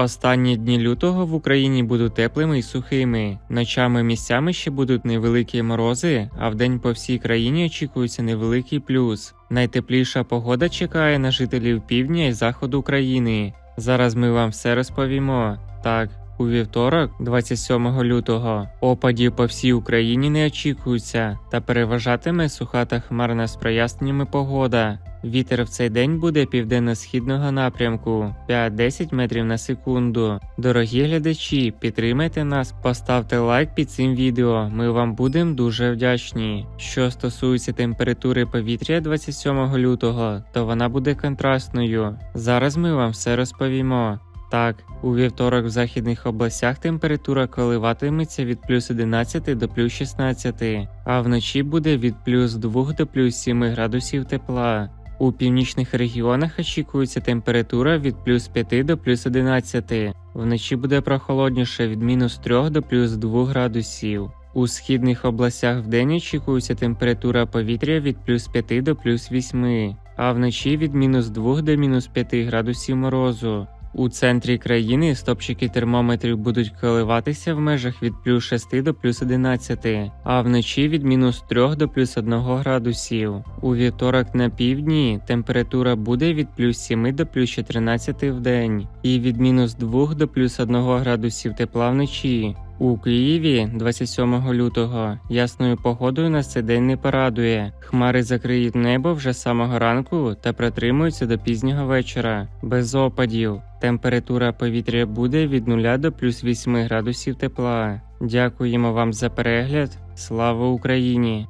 Останні дні лютого в Україні будуть теплими і сухими. Ночами місцями ще будуть невеликі морози, а вдень по всій країні очікується невеликий плюс. Найтепліша погода чекає на жителів півдня і заходу України. Зараз ми вам все розповімо. Так, у вівторок, 27 лютого, опадів по всій Україні не очікується та переважатиме суха та хмарна з проясненнями погода. Вітер в цей день буде південно-східного напрямку 5-10 метрів на секунду. Дорогі глядачі, підтримайте нас, поставте лайк під цим відео. Ми вам будемо дуже вдячні. Що стосується температури повітря 27 лютого, то вона буде контрастною. Зараз ми вам все розповімо. Так, у вівторок в західних областях температура коливатиметься від плюс 11 до плюс 16, а вночі буде від плюс 2 до плюс 7 градусів тепла. У північних регіонах очікується температура від плюс 5 до плюс 11. Вночі буде прохолодніше від мінус 3 до плюс 2 градусів. У східних областях вдень очікується температура повітря від плюс 5 до плюс 8, а вночі від мінус 2 до мінус 5 градусів морозу. У центрі країни стопчики термометрів будуть коливатися в межах від плюс 6 до плюс 11, а вночі від мінус 3 до плюс 1 градусів. У вівторок на півдні температура буде від плюс 7 до плюс 14 в день і від мінус 2 до плюс 1 градусів тепла вночі. У Києві 27 лютого ясною погодою нас цей день не порадує. Хмари закриють небо вже з самого ранку та протримуються до пізнього вечора, без опадів. Температура повітря буде від 0 до плюс 8 градусів тепла. Дякуємо вам за перегляд. Слава Україні!